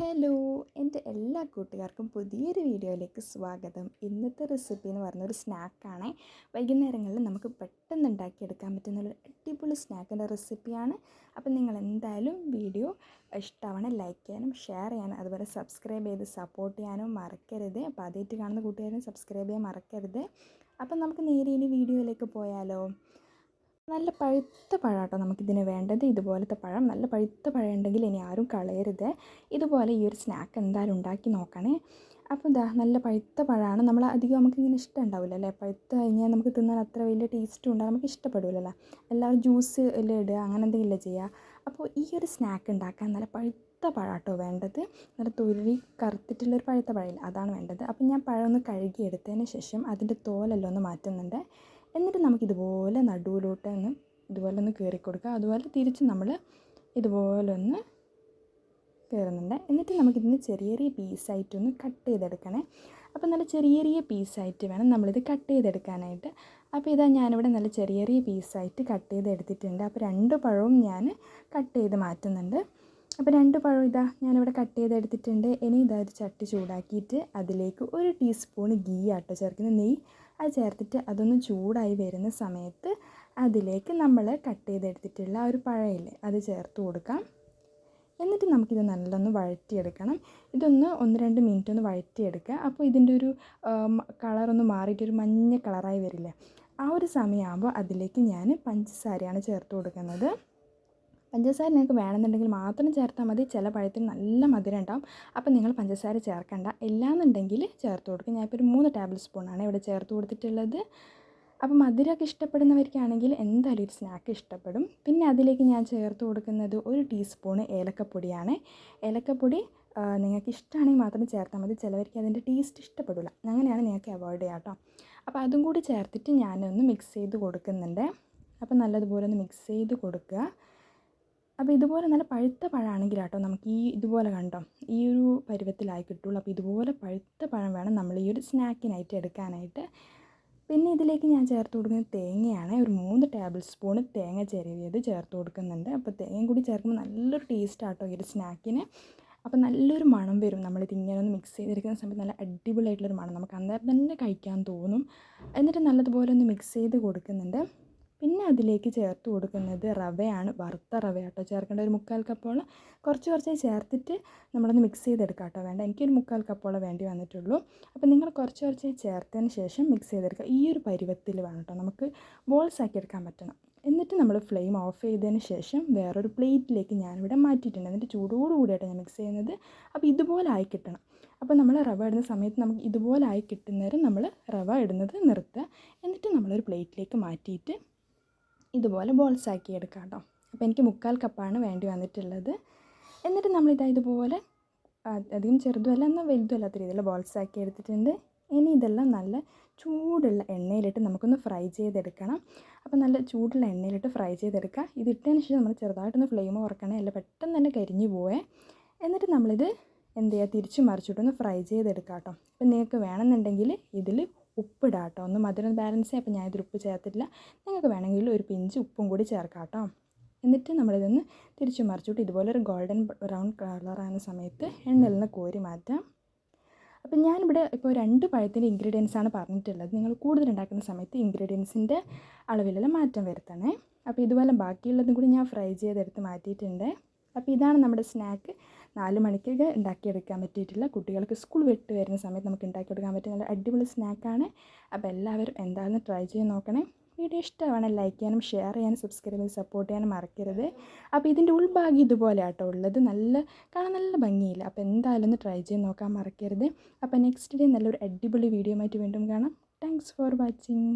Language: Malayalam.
ഹലോ എന്റെ എല്ലാ കൂട്ടുകാർക്കും പുതിയൊരു വീഡിയോയിലേക്ക് സ്വാഗതം. ഇന്നത്തെ റെസിപ്പി എന്ന് പറഞ്ഞൊരു സ്നാക്കാണ് വൈകുന്നേരങ്ങളിൽ നമുക്ക് പെട്ടെന്ന് ഉണ്ടാക്കിയെടുക്കാൻ പറ്റുന്ന ഒരു അടിപൊളി സ്നാക്കിന്റെ റെസിപ്പിയാണ് അപ്പം നിങ്ങൾ എന്തായാലും വീഡിയോ ഇഷ്ടമാണ് ലൈക്ക് ചെയ്യാനും ഷെയർ ചെയ്യാനും അതുപോലെ സബ്സ്ക്രൈബ് ചെയ്ത് സപ്പോർട്ട് ചെയ്യാനും മറക്കരുത്. അപ്പോൾ ആദ്യമായിട്ട് കാണുന്ന കൂട്ടുകാരും സബ്സ്ക്രൈബ് ചെയ്യാൻ മറക്കരുത്. അപ്പം നമുക്ക് നേരെ ഇനി വീഡിയോയിലേക്ക് പോയാലോ? നല്ല പഴുത്ത പഴമാട്ടോ നമുക്കിതിന് വേണ്ടത്. ഇതുപോലത്തെ പഴം. നല്ല പഴുത്ത പഴം ഉണ്ടെങ്കിൽ ഇനി ആരും കളയരുത്. ഇതുപോലെ ഈ ഒരു സ്നാക്ക് എന്തായാലും ഉണ്ടാക്കി നോക്കണേ. അപ്പോൾ ഇതാ നല്ല പഴുത്ത പഴമാണ്. നമ്മൾ അധികം നമുക്കിങ്ങനെ ഇഷ്ടം ഉണ്ടാവില്ല അല്ലേ? പഴുത്ത് കഴിഞ്ഞാൽ നമുക്ക് തിന്നാൻ അത്ര വലിയ ടേസ്റ്റും ഉണ്ടാകും നമുക്ക് ഇഷ്ടപ്പെടില്ലല്ലോ എല്ലാവരും ജ്യൂസ് എല്ലാം ഇടുക അങ്ങനെ എന്തെങ്കിലും ചെയ്യുക. അപ്പോൾ ഈ ഒരു സ്നാക്ക് ഉണ്ടാക്കാൻ നല്ല പഴുത്ത പഴാട്ടോ വേണ്ടത്. നല്ല തൊരി കറുത്തിട്ടുള്ളൊരു പഴുത്ത പഴയില്ല അതാണ് വേണ്ടത്. അപ്പോൾ ഞാൻ പഴം ഒന്ന് കഴുകി എടുത്തതിന് ശേഷം അതിന്റെ തോലെല്ലാം ഒന്ന് മാറ്റുന്നുണ്ട്. എന്നിട്ട് നമുക്കിതുപോലെ നടുവിലോട്ട് ഒന്ന് ഇതുപോലെ ഒന്ന് കയറി കൊടുക്കുക അതുപോലെ തിരിച്ച് നമ്മൾ ഇതുപോലെ ഒന്ന് കയറുന്നുണ്ട് എന്നിട്ട് നമുക്കിതിന് ചെറിയ ചെറിയ പീസായിട്ടൊന്ന് കട്ട് ചെയ്തെടുക്കണേ. അപ്പോൾ നല്ല ചെറിയ ചെറിയ പീസായിട്ട് വേണം നമ്മളിത് കട്ട് ചെയ്തെടുക്കാനായിട്ട്. അപ്പോൾ ഇതാ ഞാനിവിടെ നല്ല ചെറിയ ചെറിയ പീസായിട്ട് കട്ട് ചെയ്ത് എടുത്തിട്ടുണ്ട് അപ്പോൾ രണ്ട് പഴവും ഞാൻ കട്ട് ചെയ്ത് മാറ്റുന്നുണ്ട്. അപ്പോൾ രണ്ട് പഴം ഇതാ ഞാനിവിടെ കട്ട് ചെയ്തെടുത്തിട്ടുണ്ട്. ഇനി ഇതാ ഒരു ചട്ടി ചൂടാക്കിയിട്ട് അതിലേക്ക് ഒരു ടീസ്പൂൺ ഗീ ആട്ടോ ചേർക്കുന്നത്. നെയ്യ് അത് ചേർത്തിട്ട് അതൊന്ന് ചൂടായി വരുന്ന സമയത്ത് അതിലേക്ക് നമ്മൾ കട്ട് ചെയ്തെടുത്തിട്ടുള്ള ഒരു പഴയില്ലേ അത് ചേർത്ത് കൊടുക്കാം. എന്നിട്ട് നമുക്കിത് നല്ലൊന്ന് വഴറ്റിയെടുക്കണം. ഇതൊന്ന് ഒന്ന് രണ്ട് മിനിറ്റ് ഒന്ന് വഴറ്റിയെടുക്കുക. അപ്പോൾ ഇതിന്റെ ഒരു കളറൊന്ന് മാറിയിട്ട് ഒരു മഞ്ഞ കളറായി വരില്ലേ? ആ ഒരു സമയമാകുമ്പോൾ അതിലേക്ക് ഞാൻ പഞ്ചസാരയാണ് ചേർത്ത് കൊടുക്കുന്നത്. പഞ്ചസാര നിങ്ങൾക്ക് വേണമെന്നുണ്ടെങ്കിൽ മാത്രം ചേർത്താൽ മതി. ചില പഴത്തിന് നല്ല മധുരം ഉണ്ടാവും. അപ്പോൾ നിങ്ങൾ പഞ്ചസാര ചേർക്കണ്ട. ഇല്ലാന്നുണ്ടെങ്കിൽ ചേർത്ത് കൊടുക്കുക ഞാനിപ്പോൾ ഒരു മൂന്ന് ടേബിൾ സ്പൂണാണ് ഇവിടെ ചേർത്ത് കൊടുത്തിട്ടുള്ളത്. അപ്പോൾ മധുരമൊക്കെ ഇഷ്ടപ്പെടുന്നവർക്കാണെങ്കിൽ എന്തായാലും ഒരു സ്നാക്ക് ഇഷ്ടപ്പെടും. പിന്നെ അതിലേക്ക് ഞാൻ ചേർത്ത് കൊടുക്കുന്നത് ഒരു ടീസ്പൂണ് ഏലക്കപ്പൊടിയാണ്. ഏലക്കപ്പൊടി നിങ്ങൾക്ക് ഇഷ്ടമാണെങ്കിൽ മാത്രം ചേർത്താൽ മതി. ചിലവർക്ക് അതിന്റെ ടേസ്റ്റ് ഇഷ്ടപ്പെടില്ല അങ്ങനെയാണ് നിങ്ങൾക്ക് അവോയ്ഡ് ചെയ്യുക കേട്ടോ. അപ്പോൾ അതും കൂടി ചേർത്തിട്ട് ഞാനൊന്ന് മിക്സ് ചെയ്ത് കൊടുക്കുന്നുണ്ട്. അപ്പോൾ നല്ലതുപോലെ ഒന്ന് മിക്സ് ചെയ്ത് കൊടുക്കുക. അപ്പോൾ ഇതുപോലെ നല്ല പഴുത്ത പഴമാണെങ്കിൽ കേട്ടോ നമുക്ക് ഈ ഇതുപോലെ കണ്ടോ? ഈ ഒരു പരുവത്തിലായി കിട്ടുള്ളൂ. അപ്പോൾ ഇതുപോലെ പഴുത്ത പഴം വേണം നമ്മൾ ഈ ഒരു സ്നാക്കിനായിട്ട് എടുക്കാനായിട്ട്. പിന്നെ ഇതിലേക്ക് ഞാൻ ചേർത്ത് കൊടുക്കുന്ന തേങ്ങയാണ്. ഒരു മൂന്ന് ടേബിൾ സ്പൂൺ തേങ്ങ ചെറിയത് ചേർത്ത് കൊടുക്കുന്നുണ്ട്. അപ്പോൾ തേങ്ങയും കൂടി ചേർക്കുമ്പോൾ നല്ലൊരു ടേസ്റ്റ് ആട്ടോ ഈ ഒരു സ്നാക്കിന്. അപ്പോൾ നല്ലൊരു മണം വരും. നമ്മളിത് ഇങ്ങനെ ഒന്ന് മിക്സ് ചെയ്തിരിക്കുന്ന സമയത്ത് നല്ല അടിപൊളിയായിട്ടുള്ളൊരു മണം. നമുക്ക് അന്നേരം തന്നെ കഴിക്കാൻ തോന്നും. എന്നിട്ട് നല്ലതുപോലെ ഒന്ന് മിക്സ് ചെയ്ത് കൊടുക്കുന്നുണ്ട്. പിന്നെ അതിലേക്ക് ചേർത്ത് കൊടുക്കുന്നത് റവയാണ്. വറുത്ത റവ കേട്ടോ ചേർക്കേണ്ട ഒരു മുക്കാൽ കപ്പോളം കുറച്ച് കുറച്ച് ചേർത്തിട്ട് നമ്മളൊന്ന് മിക്സ് ചെയ്തെടുക്കാം കേട്ടോ വേണ്ട എനിക്കൊരു മുക്കാൽ കപ്പോളം വേണ്ടി വന്നിട്ടുള്ളൂ. അപ്പോൾ നിങ്ങൾ കുറച്ച് കുറച്ച് ചേർത്തതിന് ശേഷം മിക്സ് ചെയ്തെടുക്കുക. ഈ ഒരു പരുവത്തിൽ വേണം കേട്ടോ നമുക്ക് ബോൾസ് ആക്കി എടുക്കാൻ പറ്റണം. എന്നിട്ട് നമ്മൾ ഫ്ലെയിം ഓഫ് ചെയ്തതിന് ശേഷം വേറൊരു പ്ലേറ്റിലേക്ക് ഞാനിവിടെ മാറ്റിയിട്ടുണ്ട്. എന്നിട്ട് ചൂടോട് കൂടിയായിട്ടാണ് ഞാൻ മിക്സ് ചെയ്യുന്നത്. അപ്പോൾ ഇതുപോലെ ആയി കിട്ടണം. അപ്പോൾ നമ്മൾ റവ ഇടുന്ന സമയത്ത് നമുക്ക് ഇതുപോലെ ആയി കിട്ടുന്നവരെ നമ്മൾ റവ ഇടുന്നത് നിർത്തുക. എന്നിട്ട് നമ്മളൊരു പ്ലേറ്റിലേക്ക് മാറ്റിയിട്ട് ഇതുപോലെ ബോൾസ് ആക്കി എടുക്കാം കേട്ടോ. അപ്പോൾ എനിക്ക് മുക്കാൽ കപ്പാണ് വേണ്ടി വന്നിട്ടുള്ളത്. എന്നിട്ട് നമ്മളിതാ ഇതുപോലെ അധികം ചെറുതുമല്ല എന്നാൽ വലുതുമല്ലാത്ത രീതിയിൽ ബോൾസ് ആക്കി എടുത്തിട്ടുണ്ട്. ഇനി ഇതെല്ലാം നല്ല ചൂടുള്ള എണ്ണയിലിട്ട് നമുക്കൊന്ന് ഫ്രൈ ചെയ്തെടുക്കണം. അപ്പോൾ നല്ല ചൂടുള്ള എണ്ണയിലിട്ട് ഫ്രൈ ചെയ്തെടുക്കുക. ഇതിട്ടതിന് ശേഷം നമ്മൾ ചെറുതായിട്ടൊന്ന് ഫ്ലെയിം കുറക്കണേ അല്ല പെട്ടെന്ന് തന്നെ കരിഞ്ഞു പോവേ. എന്നിട്ട് നമ്മളിത് എന്ത് ചെയ്യുക? തിരിച്ചു മറിച്ചിട്ടൊന്ന് ഫ്രൈ ചെയ്തെടുക്കാം കേട്ടോ. അപ്പോൾ നിങ്ങൾക്ക് വേണമെന്നുണ്ടെങ്കിൽ ഇതിൽ ഉപ്പിടാം കേട്ടോ ഒന്ന് മധുരം ബാലൻസ് അപ്പോൾ ഞാനിതിൽ ഉപ്പ് ചേർത്തിട്ടില്ല. നിങ്ങൾക്ക് വേണമെങ്കിൽ ഒരു പിഞ്ച് ഉപ്പും കൂടി ചേർക്കാം കേട്ടോ എന്നിട്ട് നമ്മളിതൊന്ന് തിരിച്ചു മറിച്ചിട്ട് ഇതുപോലെ ഒരു ഗോൾഡൻ ബ്രൗൺ കളറാകുന്ന സമയത്ത് എണ്ണയിൽ നിന്ന് കോരി മാറ്റാം. അപ്പം ഞാനിവിടെ ഇപ്പോൾ രണ്ട് പഴത്തിന്റെ ഇൻഗ്രീഡിയൻസ് ആണ് പറഞ്ഞിട്ടുള്ളത്. നിങ്ങൾ കൂടുതൽ ഉണ്ടാക്കുന്ന സമയത്ത് ഇൻഗ്രീഡിയൻസിന്റെ അളവിലെല്ലാം മാറ്റം വരുത്തണേ. അപ്പോൾ ഇതുപോലെ ബാക്കിയുള്ളതും കൂടി ഞാൻ ഫ്രൈ ചെയ്തെടുത്ത് മാറ്റിയിട്ടുണ്ട്. അപ്പോൾ ഇതാണ് നമ്മുടെ സ്നാക്ക് നാല് മണിക്കൊക്കെ ഉണ്ടാക്കിയെടുക്കാൻ പറ്റിയിട്ടില്ല കുട്ടികൾക്ക് സ്കൂൾ വിട്ട് വരുന്ന സമയത്ത് നമുക്ക് ഉണ്ടാക്കിയെടുക്കാൻ പറ്റിയ നല്ല അടിപൊളി സ്നാക്കാണ് അപ്പോൾ എല്ലാവരും എന്താണെന്ന് ട്രൈ ചെയ്ത് നോക്കണേ. വീഡിയോ ഇഷ്ടമാണ് ലൈക്ക് ചെയ്യാനും ഷെയർ ചെയ്യാനും സബ്സ്ക്രൈബ് ചെയ്ത് സപ്പോർട്ട് ചെയ്യാനും മറക്കരുത്. അപ്പോൾ ഇതിന്റെ ഉൾഭാഗം ഇതുപോലെ ആട്ടോ ഉള്ളത്. നല്ല കാണാൻ നല്ല ഭംഗിയില്ല. അപ്പോൾ എന്തായാലും ഒന്ന് ട്രൈ ചെയ്ത് നോക്കാൻ മറക്കരുത്. അപ്പോൾ നെക്സ്റ്റ് ഡേ നല്ലൊരു അടിപൊളി വീഡിയോ ആയിട്ട് വീണ്ടും കാണാം. Thanks for watching